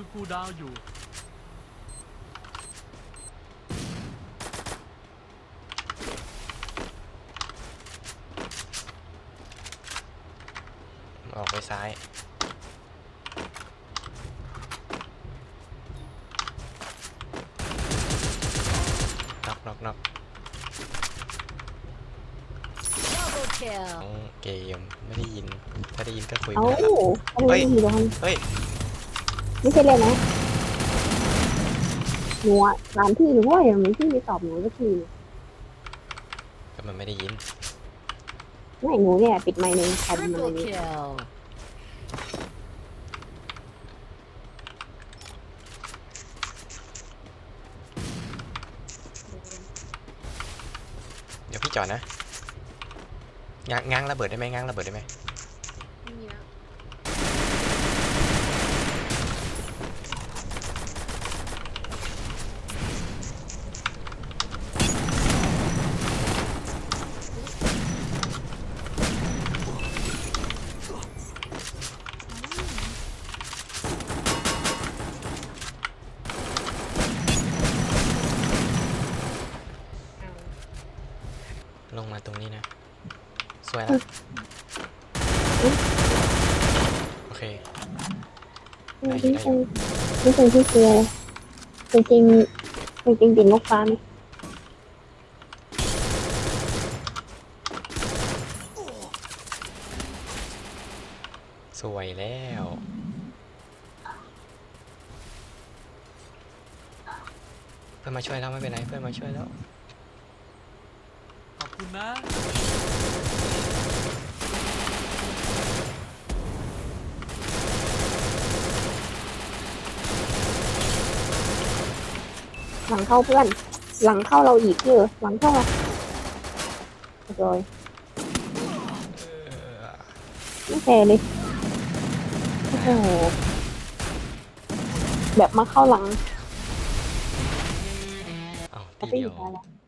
วคูลดาวน์อยู่ ออกไปซ้าย น็อกน็อกน็อก Double kill. น้องเกมไม่ได้ยิน ถ้าได้ยินก็คุยเอ้าไม่ได้แล้วทำไมไม่อยู่ตรงนั้นเฮ้ย ไม่ใช่เลยนะหนูอะถามพี่หนูว่าอย่างนี้พี่ไม่ตอบหนูสักทีก็มันไม่ได้ยินไม่หนูเนี่ยปิดไมค์ในคอมมัน Triple เลย kill. เดี๋ยวพี่จอดนะง้างง้างระเบิดได้ไหมง้างระเบิดได้ไหมล งมาตรงนี้นะ สวยแล้วโอเคไม่ใช่ไม่ใช่ที่เสียจริงจริงจริงๆติดนกฟ้าไหมสวยแล้วเพื่อนมาช่วยแล้วไม่เป็นไรเพื่อนมาช่วยแล้วขอบ คุณนะ หลังเข้าเพื่อน หลังเข้าเราอีกเยอะหลังเข้าอะโดยไม่แฟร์เลยโอ้โหแบบมาเข้าหลังเอาเขาทีไปอเดียวยู่ตายแล้ว